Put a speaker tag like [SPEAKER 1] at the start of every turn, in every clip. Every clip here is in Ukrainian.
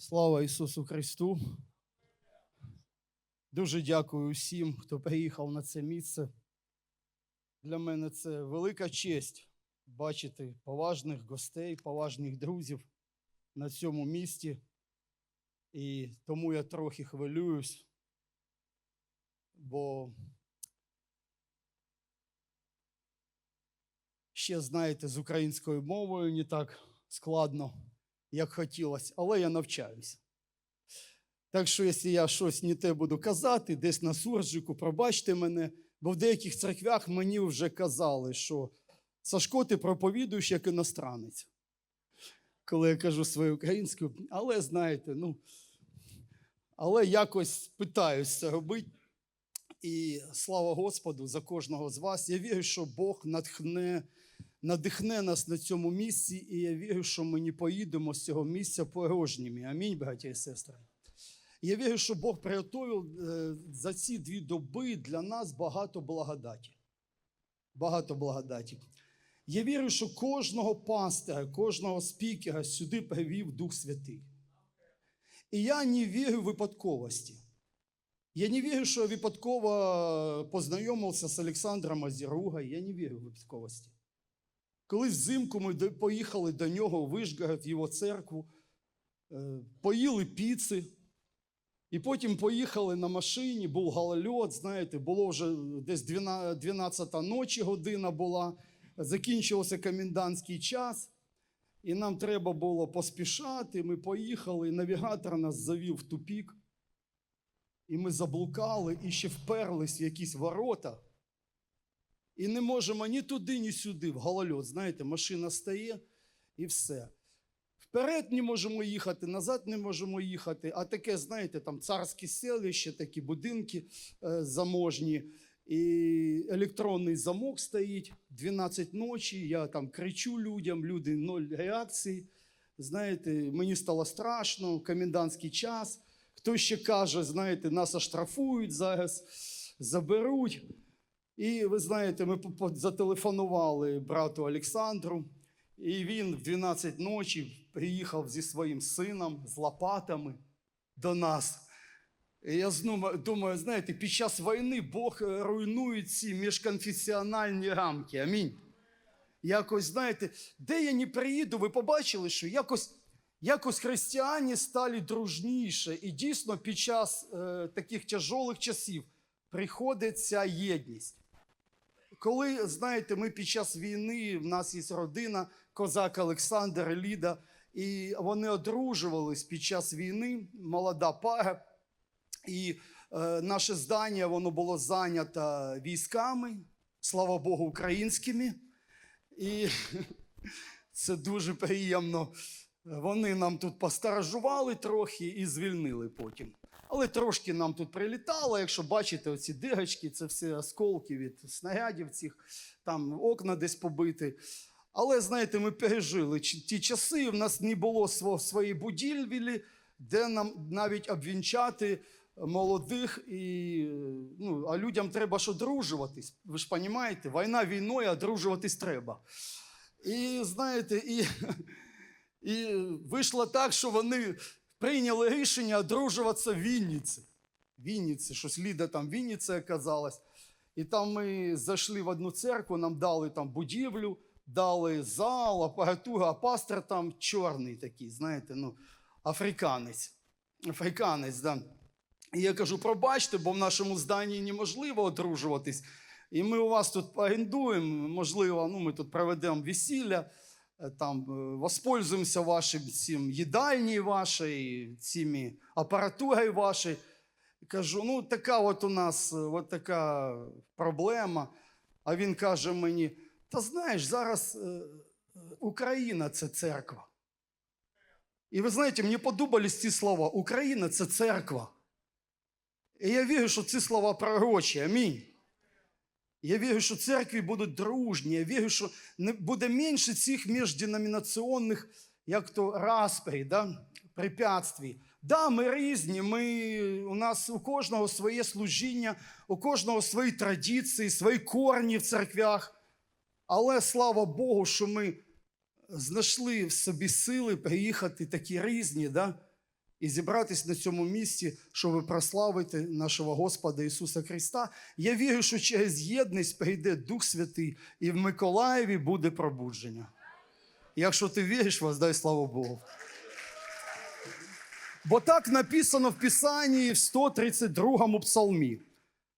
[SPEAKER 1] Слава Ісусу Христу. Дуже дякую всім, хто приїхав на це місце. Для мене це велика честь бачити поважних гостей, поважних друзів на цьому місці. І тому я трохи хвилююсь, бо ще, знаєте, з українською мовою не так складно як хотілося, але я навчаюся. Так що, якщо я щось не те буду казати, десь на суржику, пробачте мене, бо в деяких церквях мені вже казали, що Сашко, ти проповідуєш як іностранець. Коли я кажу своєю українською, але знаєте, ну, але якось питаюсь це робити. І слава Господу за кожного з вас. Я вірю, що Бог натхне надихне нас на цьому місці, і я вірю, що ми не поїдемо з цього місця порожніми. Амінь, браття і сестри. Я вірю, що Бог приготовив е, за ці дві доби для нас багато благодаті. Багато благодаті. Я вірю, що кожного пастора, кожного спікера сюди привів Дух Святий. І я не вірю в випадковості. Я не вірю, що я випадково познайомився з Олександром Азіругою. Я не вірю в випадковості. Коли взимку ми поїхали до нього в його церкву, е, поїли піци, і потім поїхали на машині, був голольот, знаєте, було вже десь 12 12 ночі година була, закінчився комендантський час, і нам треба було поспішати. Ми поїхали, і навігатор нас завів в тупік, і ми заблукали і ще вперлись в якісь ворота. І не можемо ні туди, ні сюди, в голольот. Знаєте, машина стає і все. Вперед не можемо їхати, назад не можемо їхати. А таке, знаєте, там царське селище, такі будинки е, заможні, і електронний замок стоїть 12 ночі. Я там кричу людям, люди ноль реакції. Знаєте, мені стало страшно, комендантський час. Хтось ще каже, знаєте, нас оштрафують зараз, заберуть. І ви знаєте, ми зателефонували брату Олександру, і він в 12 ночі приїхав зі своїм сином з лопатами до нас. І я думаю, знаєте, під час війни Бог е, руйнує ці міжконфесіональні рамки. Амінь. Якось, знаєте, де я не приїду, ви побачили, що якось, якось християни стали дружніше. І дійсно під час е, таких тяжолих часів приходить ця єдність. Коли, знаєте, ми під час війни, в нас є родина, козак Олександр Ліда, і вони одружувались під час війни, молода пара. І е, наше здання воно було зайнято військами, слава Богу, українськими. І це дуже приємно. Вони нам тут постаражували трохи і звільнили потім. Але трошки нам тут прилітало. Якщо бачите, оці дирочки, це все осколки від снарядів цих, там окна десь побиті. Але знаєте, ми пережили ті часи. В нас не було своєї будівлі, де нам навіть обвінчати молодих і ну, а людям треба ж одружуватись. Ви ж розумієте, війна війною, а одружуватись треба. І знаєте, і, і вийшло так, що вони прийняли рішення одружуватися в Вінниці. Вінниці, щось Ліда там в Вінниці оказалась. І там ми зайшли в одну церкву, нам дали там будівлю, дали зал, апаратуру, а пастор там чорний такий, знаєте, ну, африканець. Африканець, да. І я кажу, пробачте, бо в нашому зданні неможливо одружуватись. І ми у вас тут орендуємо, можливо, ну, ми тут проведемо весілля, там е, воспользуємося вашим цим їдальні вашої, цими апаратурою вашою. Кажу, ну така от у нас е, от така проблема. А він каже мені: та знаєш, зараз е, е, Україна це церква. І ви знаєте, мені подобались ці слова: Україна це церква. І я вірю, що ці слова пророчі. Амінь. Я вірю, що церкві будуть дружні. Я вірю, що не буде менше цих міжденомінаційних, як то распрій, да? препятствій. Да, ми різні. Ми, у нас у кожного своє служіння, у кожного свої традиції, свої корні в церквях. Але слава Богу, що ми знайшли в собі сили приїхати такі різні, да? І зібратись на цьому місці, щоб прославити нашого Господа Ісуса Христа. Я вірю, що через єдність прийде Дух Святий, і в Миколаєві буде пробудження. Якщо ти віриш, воздай славу Богу. Бо так написано в Писанні в 132 псалмі.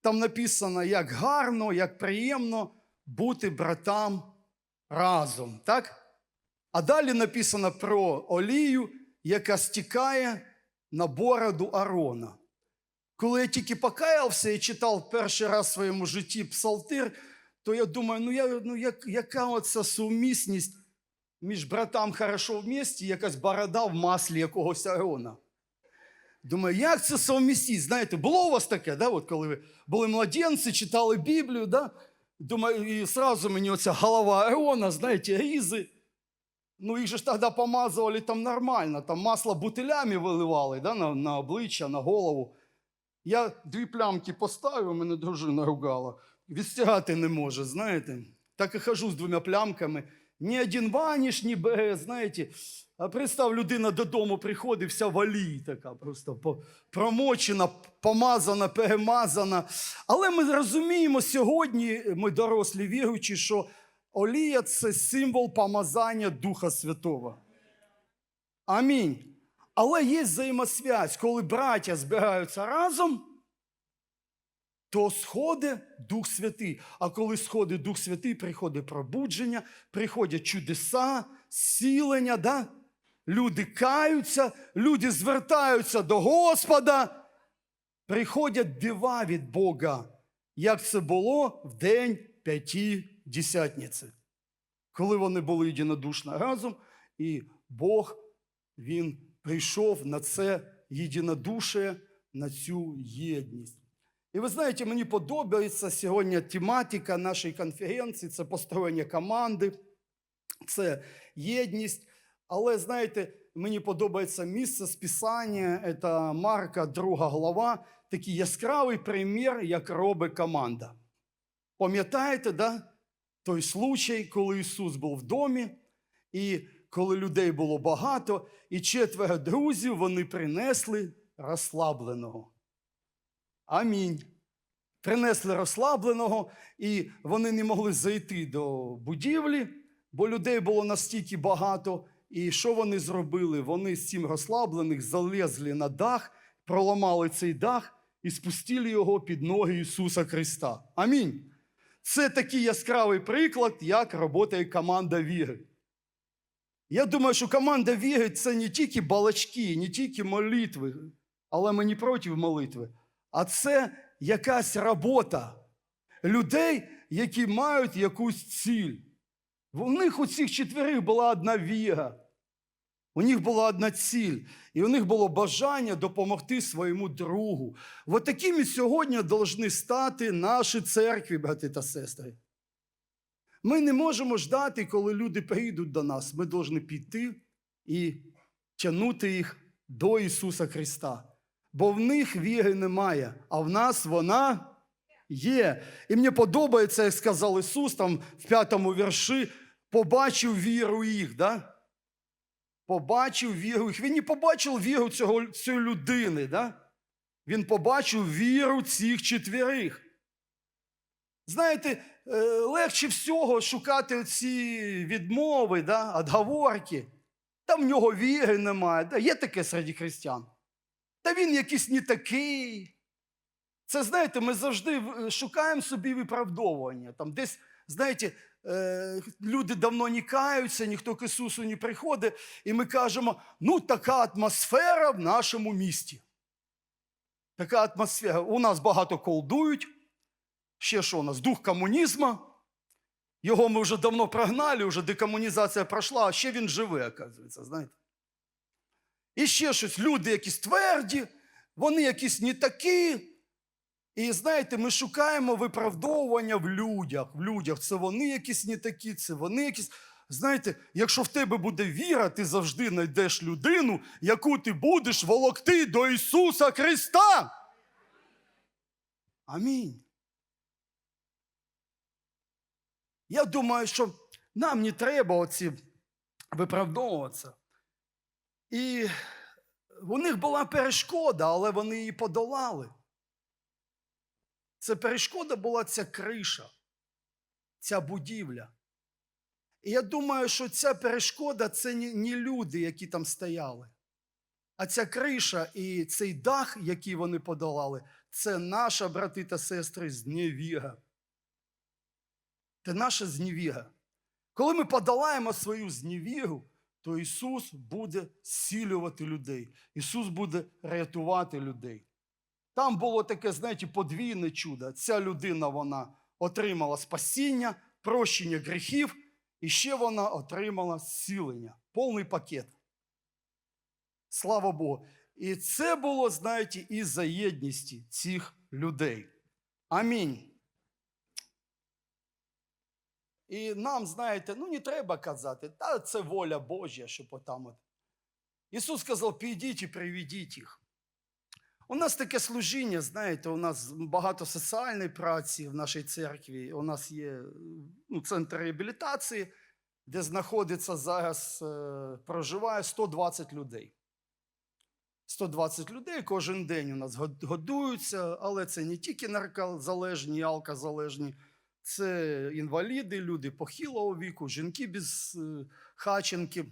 [SPEAKER 1] Там написано, як гарно, як приємно бути братам разом. Так? А далі написано про олію, яка стікає на бороду Арона. Коли я тільки покаявся і читав перший раз в своєму житті псалтир, то я думаю, ну, я, ну як, яка оця сумісність між братам хорошо в місті, якась борода в маслі якогось Арона. Думаю, як це совмістить? Знаєте, було у вас таке, да? От коли ви були младенці, читали Біблію, да? Думаю, і сразу мені оця голова Арона, знаєте, різи. Ну, їх же ж тоді помазували там нормально, там масло бутилями виливали да? на, на обличчя, на голову. Я дві плямки поставив, мене дружина ругала. Відстягати не може, знаєте. Так і хожу з двома плямками. Ні один ваніш, ні бере, знаєте. А представ, людина додому приходить, вся в олії така, просто промочена, помазана, перемазана. Але ми розуміємо сьогодні, ми дорослі віруючі, що олія це символ помазання Духа Святого. Амінь. Але є взаємосвязь, коли браття збираються разом, то сходить Дух Святий. А коли сходить Дух Святий, приходить пробудження, приходять чудеса, зцілення, да? люди каються, люди звертаються до Господа, приходять дива від Бога, як це було в день п'ятидесятниці, коли вони були єдинодушно разом, і Бог він прийшов на це єдинодушие, на цю єдність. І ви знаєте, мені подобається сьогодні тематика нашої конференції це построєння команди, це єдність. Але знаєте, мені подобається місце з Писання, це Марка, друга глава, такий яскравий примір, як робить команда. Пам'ятаєте, да? Той случай, коли Ісус був в домі, і коли людей було багато, і четверо друзів вони принесли розслабленого. Амінь. Принесли розслабленого, і вони не могли зайти до будівлі, бо людей було настільки багато. І що вони зробили? Вони з цим розслаблених залезли на дах, проламали цей дах і спустили його під ноги Ісуса Христа. Амінь. Це такий яскравий приклад, як працює команда віри. Я думаю, що команда віри це не тільки балачки, не тільки молитви, але ми не проти молитви, а це якась робота людей, які мають якусь ціль. У них у цих четверих була одна віра, у них була одна ціль, і у них було бажання допомогти своєму другу. От такими сьогодні повинні стати наші церкви, брати та сестри. Ми не можемо ждати, коли люди прийдуть до нас. Ми повинні піти і тягнути їх до Ісуса Христа. Бо в них віри немає, а в нас вона є. І мені подобається, як сказав Ісус там в п'ятому вірші, побачив віру їх. Да? Побачив віру. Він не побачив віру цього, цієї людини. Да? Він побачив віру цих четверих. Знаєте, е, легше всього шукати ці відмови, да, отговорки. Та в нього віри немає. Да, є таке серед християн. Та він якийсь не такий. Це, знаєте, ми завжди е, шукаємо собі виправдовування. Там десь, знаєте, люди давно не каються, ніхто к Ісусу не приходить, і ми кажемо, ну така атмосфера в нашому місті. Така атмосфера. У нас багато колдують. Ще що у нас? Дух комунізму. Його ми вже давно прогнали, вже декомунізація пройшла, а ще він живе, оказується, знаєте. І ще щось, люди якісь тверді, вони якісь не такі. І знаєте, ми шукаємо виправдовування в людях. В людях. Це вони якісь не такі, це вони якісь. Знаєте, якщо в тебе буде віра, ти завжди знайдеш людину, яку ти будеш волокти до Ісуса Христа. Амінь. Я думаю, що нам не треба оці виправдовуватися. І у них була перешкода, але вони її подолали. Це перешкода була ця криша, ця будівля. І я думаю, що ця перешкода це не, люди, які там стояли. А ця криша і цей дах, який вони подолали, це наша, брати та сестри, зневіга. Це наша зневіга. Коли ми подолаємо свою зневігу, то Ісус буде зцілювати людей. Ісус буде рятувати людей. Там було таке, знаєте, подвійне чудо. Ця людина вона отримала спасіння, прощення гріхів, і ще вона отримала зцілення. Повний пакет. Слава Богу. І це було, знаєте, із-за єдності цих людей. Амінь. І нам, знаєте, ну не треба казати, та це воля Божя, щоб отам от. Ісус сказав, підіть і приведіть їх. У нас таке служіння, знаєте, у нас багато соціальної праці в нашій церкві. У нас є ну, центр реабілітації, де знаходиться зараз, е, проживає 120 людей. 120 людей кожен день у нас годуються, але це не тільки наркозалежні, алкозалежні, це інваліди, люди похилого віку, жінки без е, хаченки.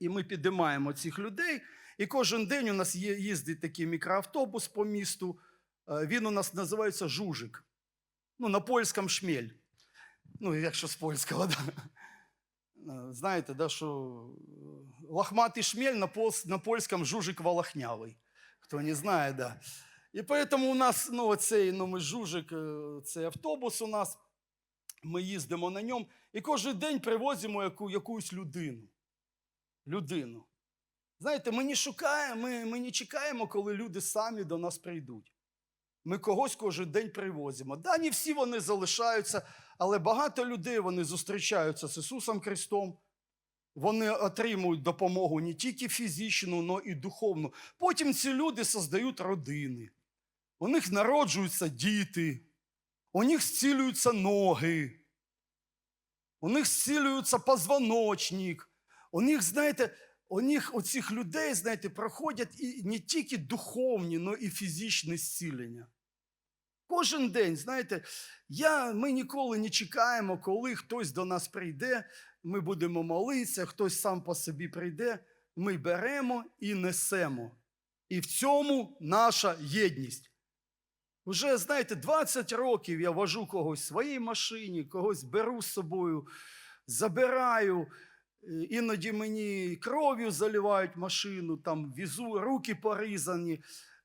[SPEAKER 1] І ми підіймаємо цих людей. І кожен день у нас є, їздить такий мікроавтобус по місту. Е, Він у нас називається Жужик. Ну, на польському шмель. Ну, якщо з польського, да. Е, Знаєте, да, що е, лохматий шмель на, пол- на польському жужик волохнявий. Хто не знає, да. І тому у нас ну, оцей ну, ми жужик, цей автобус у нас, ми їздимо на ньому і кожен день привозимо яку, якусь людину. Людину. Знаєте, ми не шукаємо, ми, ми не чекаємо, коли люди самі до нас прийдуть. Ми когось кожен день привозимо. Да, не всі вони залишаються, але багато людей вони зустрічаються з Ісусом Христом. Вони отримують допомогу не тільки фізичну, але і духовну. Потім ці люди создають родини. У них народжуються діти, у них зцілюються ноги, у них зцілюється позвоночник. У них, знаєте, у них, у людей, знаєте, проходять і не тільки духовні, але і фізичні зцілення. Кожен день, знаєте, я, ми ніколи не чекаємо, коли хтось до нас прийде, ми будемо молитися, хтось сам по собі прийде, ми беремо і несемо. І в цьому наша єдність. Уже, знаєте, 20 років я вожу когось в своїй машині, когось беру з собою, забираю. Іноді мені кров'ю заливають машину, там візу, руки порізані.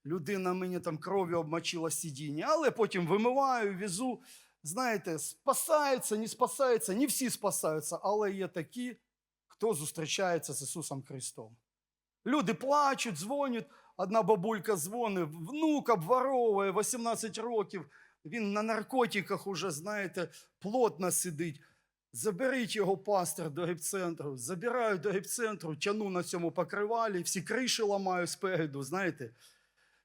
[SPEAKER 1] Людина мені там кров'ю обмочила сидіння, але потім вимиваю, візу. Знаєте, спасаються, не спасаються, не всі спасаються, але є такі, хто зустрічається з Ісусом Христом. Люди плачуть, дзвонять. Одна бабулька дзвонить, внук обворовує 18 років. Він на наркотиках уже, знаєте, плотно сидить. Заберіть його пастор до гіпцентру. Забираю до гіпцентру, тяну на цьому покривалі, всі криші ламаю спереду, знаєте,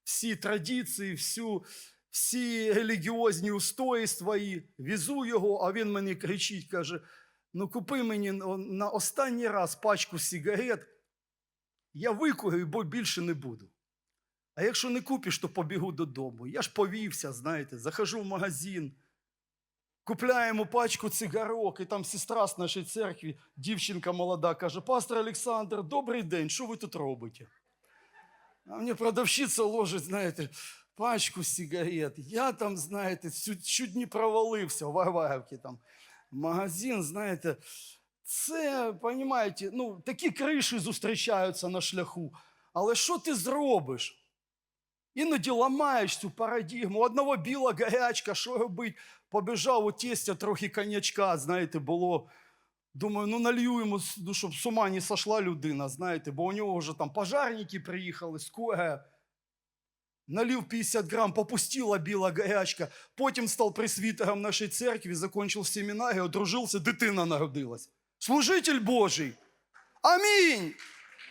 [SPEAKER 1] всі традиції, всю, всі релігіозні устої свої, візу його, а він мені кричить, каже: ну купи мені на останній раз пачку сигарет, я викурю, бо більше не буду. А якщо не купиш, то побігу додому. Я ж повівся, знаєте, захожу в магазин, купляємо пачку цигарок, і там сестра з нашої церкви, дівчинка молода, каже: Пастор Олександр, добрий день, що ви тут робите? А мені продавщиця ложить, знаєте, пачку сигарет. Я там, знаєте, чуть, не провалився в Варварівці там. Магазин, знаєте, це, розумієте, ну, такі криші зустрічаються на шляху. Але що ти зробиш? Іноді ламаєш цю парадігму. Одного біла гарячка, що робить? Побіжав у тестя трохи конячка, знаєте, було. Думаю, ну налью йому, ну, щоб з ума не сошла людина, знаєте, бо у нього вже там пожарники приїхали, скорая. Налив 50 грам, попустила біла гарячка. Потім став пресвітером нашої церкви, закончив семінарію, одружився, дитина народилась. Служитель Божий. Амінь.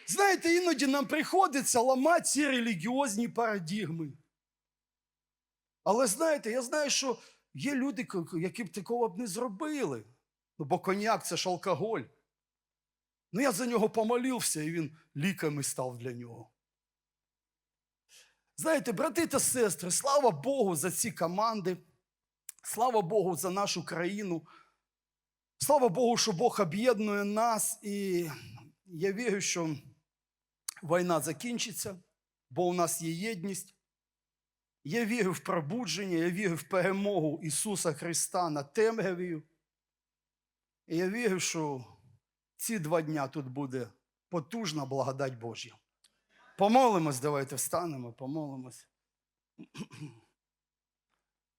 [SPEAKER 1] Знаєте, іноді нам приходиться ламати ці релігіозні парадігми. Але знаєте, я знаю, що є люди, які б такого б не зробили. Ну, бо коньяк це ж алкоголь. Ну, я за нього помолився, і він ліками став для нього. Знаєте, брати та сестри, слава Богу за ці команди, слава Богу за нашу країну. Слава Богу, що Бог об'єднує нас, і я вірю, що війна закінчиться, бо у нас є єдність. Я вірю в пробудження, я вірю в перемогу Ісуса Христа над темрявою. І я вірю, що ці два дня тут буде потужна благодать Божя. Помолимось, давайте встанемо, помолимось.